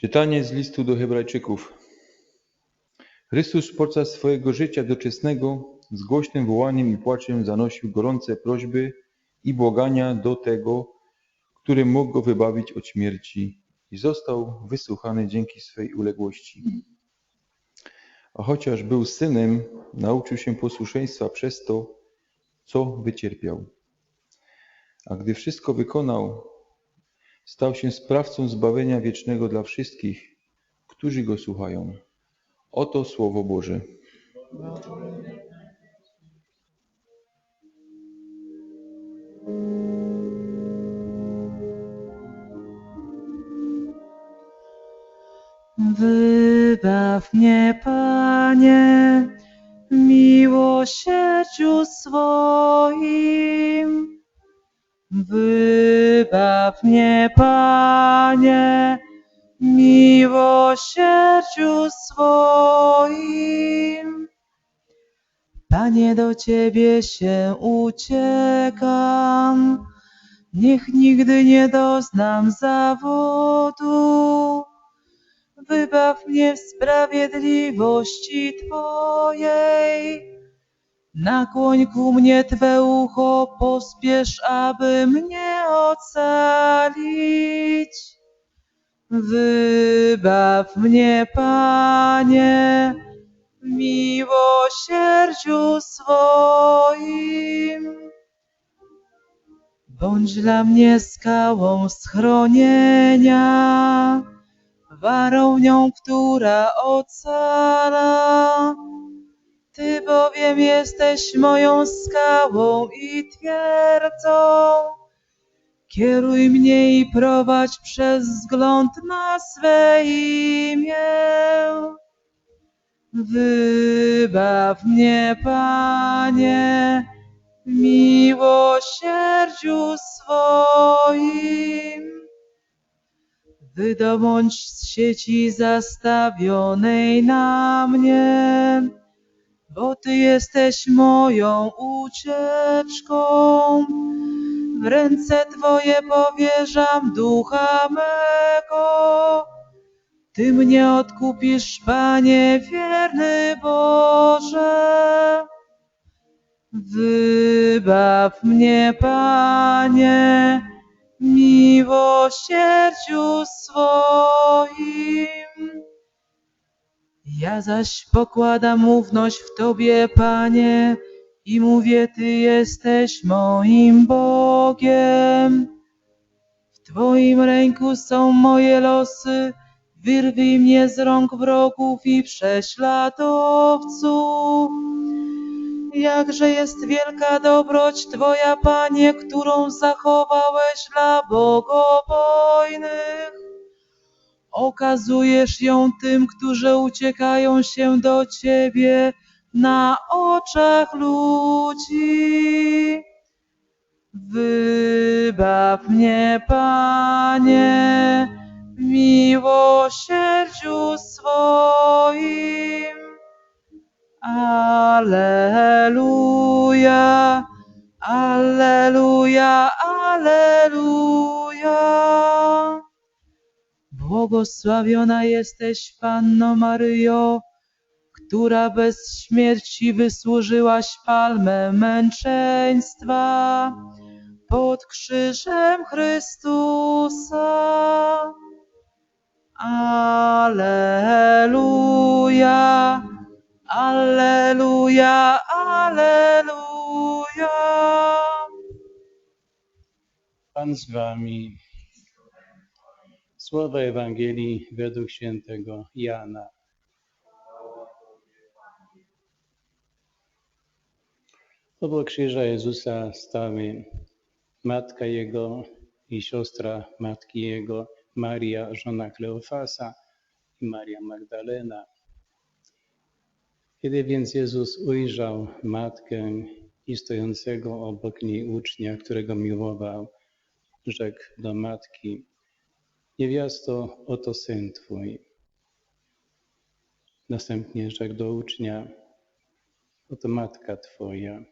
Czytanie z listu do Hebrajczyków. Chrystus podczas swojego życia doczesnego z głośnym wołaniem i płaczem zanosił gorące prośby i błagania do tego, który mógł go wybawić od śmierci i został wysłuchany dzięki swej uległości. A chociaż był synem, nauczył się posłuszeństwa przez to, co wycierpiał. A gdy wszystko wykonał, stał się sprawcą zbawienia wiecznego dla wszystkich, którzy go słuchają. Oto Słowo Boże. Wybaw mnie, Panie, miłosierdziu swoim. Wybaw mnie, Panie, miłosierdziu swoim. Panie, do Ciebie się uciekam, niech nigdy nie doznam zawodu. Wybaw mnie w sprawiedliwości Twojej. Nakłoń ku mnie Twe ucho, pospiesz, aby mnie ocalić. Wybaw mnie, Panie, w miłosierdziu swoim. Bądź dla mnie skałą schronienia, warownią, która ocala. Ty bowiem jesteś moją skałą i twierdzą. Kieruj mnie i prowadź przez wzgląd na swe imię. Wybaw mnie, Panie, w miłosierdziu swoim. Wydobądź z sieci zastawionej na mnie, bo Ty jesteś moją ucieczką. W ręce Twoje powierzam ducha mego. Ty mnie odkupisz, Panie, wierny Boże. Wybaw mnie, Panie, miłosierdziu swoim. Ja zaś pokładam ufność w Tobie, Panie, i mówię, Ty jesteś moim Bogiem. W Twoim ręku są moje losy, wyrwij mnie z rąk wrogów i prześladowców. Jakże jest wielka dobroć Twoja, Panie, którą zachowałeś dla bogobojnych. Okazujesz ją tym, którzy uciekają się do Ciebie na oczach ludzi. Wybaw mnie, Panie, w miłosierdziu swoim. Alleluja, Alleluja, Alleluja. Błogosławiona jesteś, Panno Maryjo, która bez śmierci wysłużyłaś palmę męczeństwa pod krzyżem Chrystusa. Alleluja, Alleluja, Alleluja. Pan z wami. Słowa Ewangelii według świętego Jana. Obok krzyża Jezusa stały matka Jego i siostra matki Jego, Maria, żona Kleofasa i Maria Magdalena. Kiedy więc Jezus ujrzał matkę i stojącego obok niej ucznia, którego miłował, rzekł do matki: Niewiasto, oto syn twój. Następnie rzekł do ucznia: Oto matka twoja.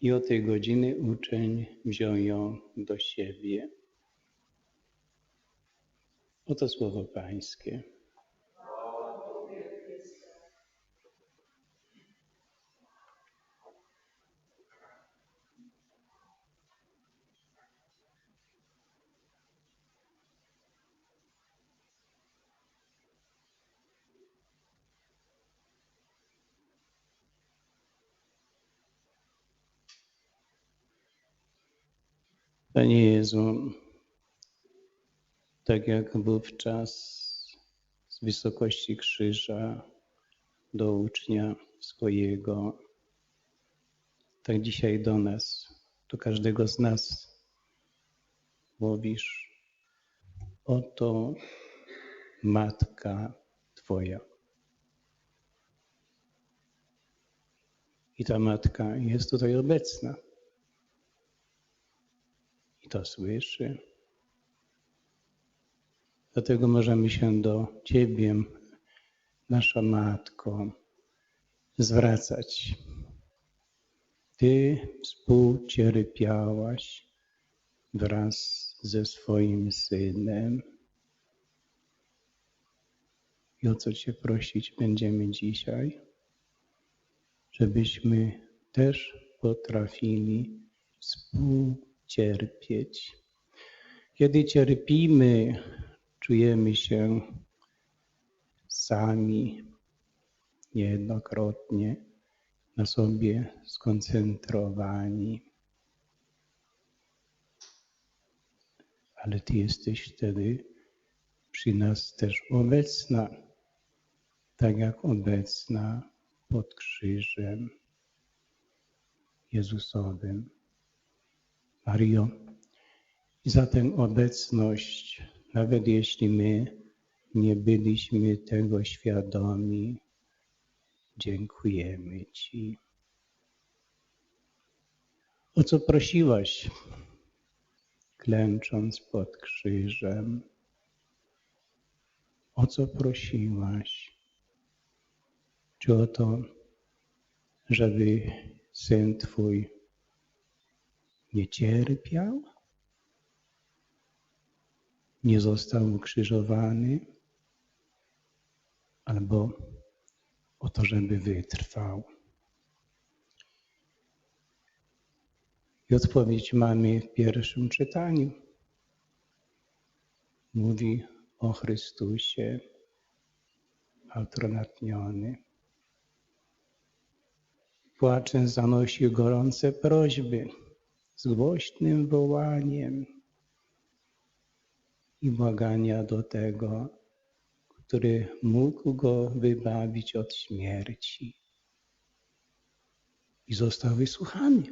I o tej godziny uczeń wziął ją do siebie. Oto słowo Pańskie. Panie Jezu, tak jak wówczas z wysokości krzyża do ucznia swojego, tak dzisiaj do nas, do każdego z nas mówisz, oto Matka Twoja. I ta Matka jest tutaj obecna to słyszy. Dlatego możemy się do Ciebie, nasza Matko, zwracać. Ty współcierpiałaś wraz ze swoim Synem. I o co Cię prosić będziemy dzisiaj? Żebyśmy też potrafili współcierpieć. Kiedy cierpimy, czujemy się sami, niejednokrotnie na sobie skoncentrowani. Ale Ty jesteś wtedy przy nas też obecna, tak jak obecna pod krzyżem Jezusowym. Mario, za tę obecność, nawet jeśli my nie byliśmy tego świadomi, dziękujemy Ci. O co prosiłaś, klęcząc pod krzyżem? O co prosiłaś? Czy o to, żeby syn Twój nie cierpiał? Nie został ukrzyżowany? Albo o to, żeby wytrwał? I odpowiedź mamy w pierwszym czytaniu. Mówi o Chrystusie alternatniony. Płaczem zanosi gorące prośby z głośnym wołaniem i błagania do tego, który mógł go wybawić od śmierci. I został wysłuchany.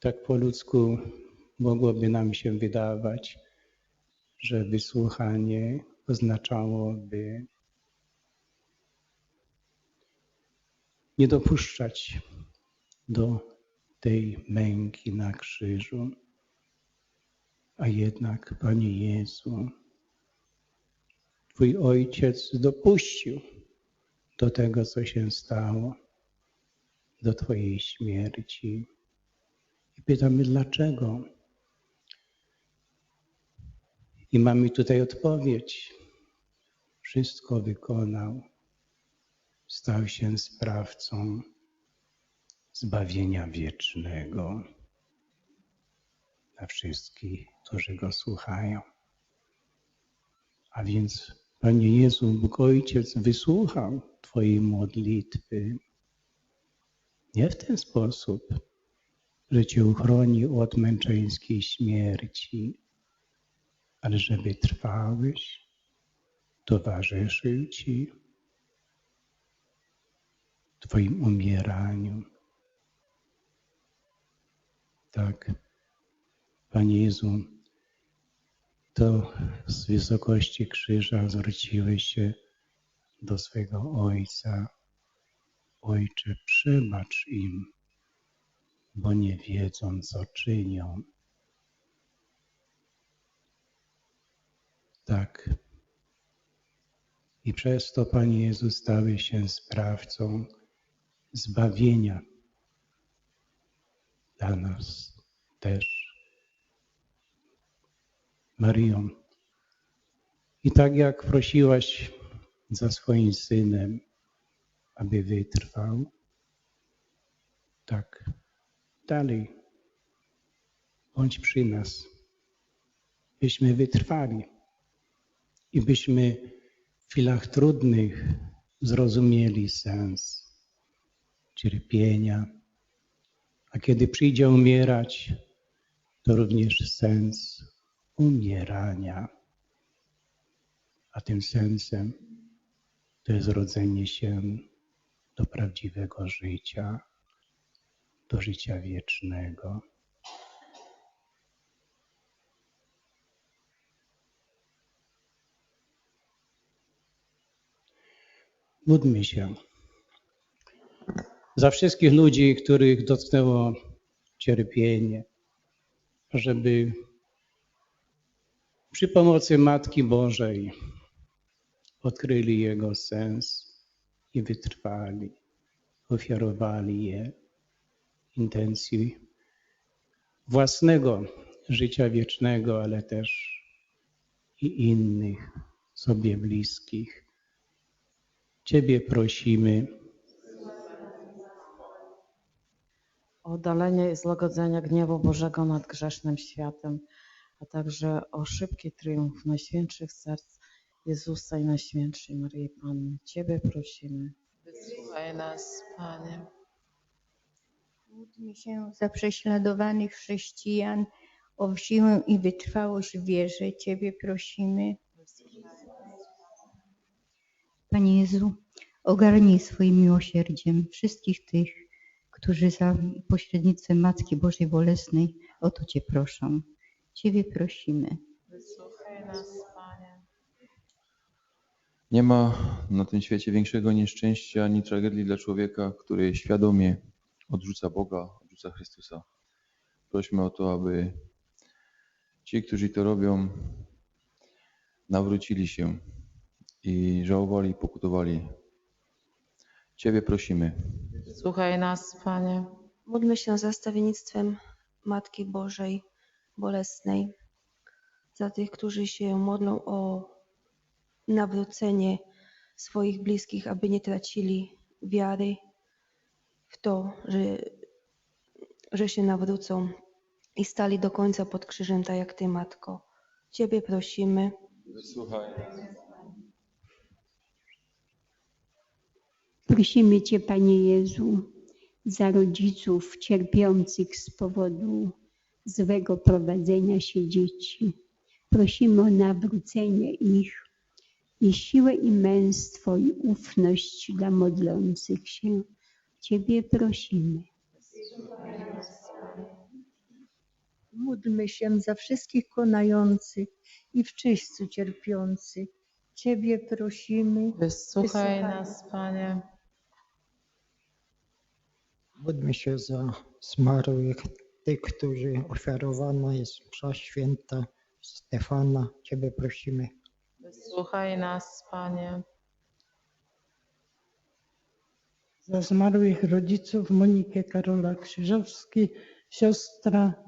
Tak po ludzku mogłoby nam się wydawać, że wysłuchanie oznaczałoby nie dopuszczać do tej męki na krzyżu. A jednak, Panie Jezu, Twój Ojciec dopuścił do tego, co się stało, do Twojej śmierci. I pytamy, dlaczego? I mamy tutaj odpowiedź. Wszystko wykonał. Stał się sprawcą zbawienia wiecznego dla wszystkich, którzy go słuchają. A więc, Panie Jezu, Bóg Ojciec wysłuchał Twojej modlitwy nie w ten sposób, że Cię uchronił od męczeńskiej śmierci, ale żeby trwałeś, towarzyszył Ci w Twoim umieraniu. Tak, Panie Jezu, to z wysokości krzyża zwróciłeś się do swego Ojca. Ojcze, przebacz im, bo nie wiedzą, co czynią. Tak. I przez to, Panie Jezu, stałeś się sprawcą zbawienia dla nas też. Maryjo. I tak jak prosiłaś za swoim synem, aby wytrwał, tak dalej bądź przy nas, byśmy wytrwali i byśmy w chwilach trudnych zrozumieli sens cierpienia, a kiedy przyjdzie umierać, to również sens umierania. A tym sensem to jest rodzenie się do prawdziwego życia, do życia wiecznego. Módlmy się za wszystkich ludzi, których dotknęło cierpienie, żeby przy pomocy Matki Bożej odkryli jego sens i wytrwali, ofiarowali je intencji własnego życia wiecznego, ale też i innych sobie bliskich. Ciebie prosimy. Oddalenie i złagodzenie gniewu Bożego nad grzesznym światem, a także o szybki triumf Najświętszych Serc Jezusa i Najświętszej Maryi Panny. Ciebie prosimy. Wysłuchaj nas, Panie. Módlmy się za prześladowanych chrześcijan, o siłę i wytrwałość w wierze. Ciebie prosimy. Panie Jezu, ogarnij swoim miłosierdziem wszystkich tych, którzy za pośrednictwem Matki Bożej Bolesnej o to Cię proszą. Ciebie prosimy. Wysłuchaj nas, Panie. Nie ma na tym świecie większego nieszczęścia ani tragedii dla człowieka, który świadomie odrzuca Boga, odrzuca Chrystusa. Prośmy o to, aby ci, którzy to robią, nawrócili się i żałowali pokutowali. Ciebie prosimy. Wysłuchaj nas, Panie. Módlmy się za stawiennictwem Matki Bożej Bolesnej, za tych, którzy się modlą o nawrócenie swoich bliskich, aby nie tracili wiary w to, że, że się nawrócą i stali do końca pod krzyżem, tak jak Ty, Matko. Ciebie prosimy. Wysłuchaj. Prosimy Cię, Panie Jezu, za rodziców cierpiących z powodu złego prowadzenia się dzieci. Prosimy o nawrócenie ich i siłę i męstwo i ufność dla modlących się. Ciebie prosimy. Módlmy się za wszystkich konających i w czyśćcu cierpiących. Ciebie prosimy. Wysłuchaj Wysłuchaj. nas, Panie. Módlmy się za zmarłych, tych, którzy ofiarowana jest msza święta Stefana. Ciebie prosimy. Wysłuchaj nas, Panie. Za zmarłych rodziców Monikę Karola Krzyżowski, siostra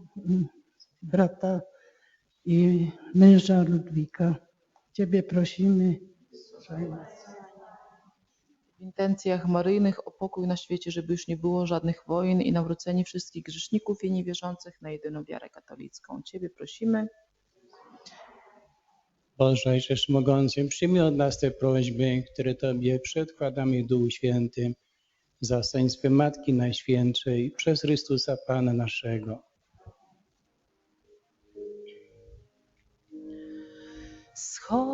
brata i męża Ludwika. Ciebie prosimy. W intencjach maryjnych o pokój na świecie, żeby już nie było żadnych wojen i nawrócenie wszystkich grzeszników i niewierzących na jedyną wiarę katolicką. Ciebie prosimy. Boże Ojcze Mogący, przyjmij od nas te prośby, które Tobie przedkładamy Duchu Świętym, za zastaństwem Matki Najświętszej przez Chrystusa Pana naszego. Schowaj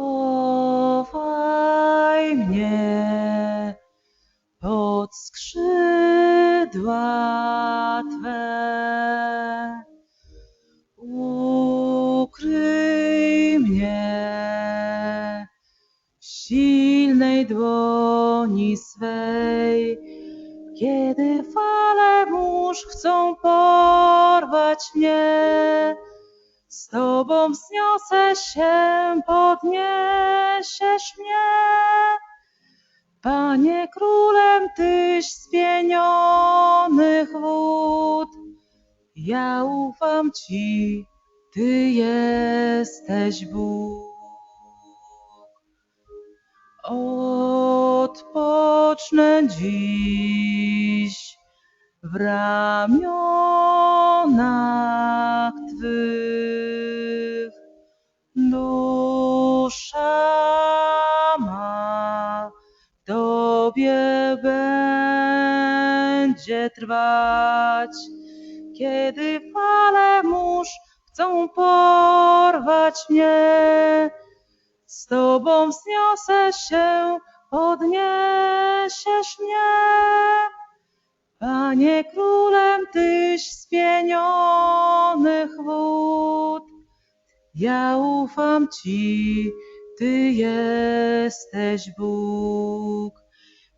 mnie pod skrzydła Twe. Ukryj mnie w silnej dłoni swej, kiedy fale mórz chcą porwać mnie. Z Tobą wzniosę się, podniesiesz mnie. Panie królem Tyś z pienionych wód. Ja ufam Ci, Ty jesteś Bóg. Odpocznę dziś w ramionach Twych. Dusza będzie trwać, kiedy fale mórz chcą porwać mnie. Z Tobą wzniosę się, podniesiesz mnie. Panie królem Tyś z pienionych wód. Ja ufam Ci, Ty jesteś Bóg.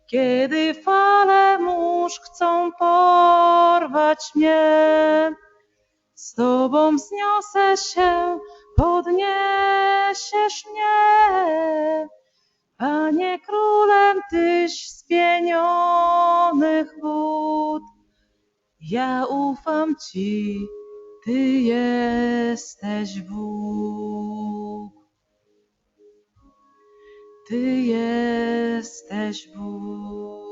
Kiedy fale mórz chcą porwać mnie, z Tobą wzniosę się, podniesiesz mnie. Panie królem Tyś z pienionych wód. Ja ufam Ci, Ty jesteś Bóg. Ty jesteś Bóg.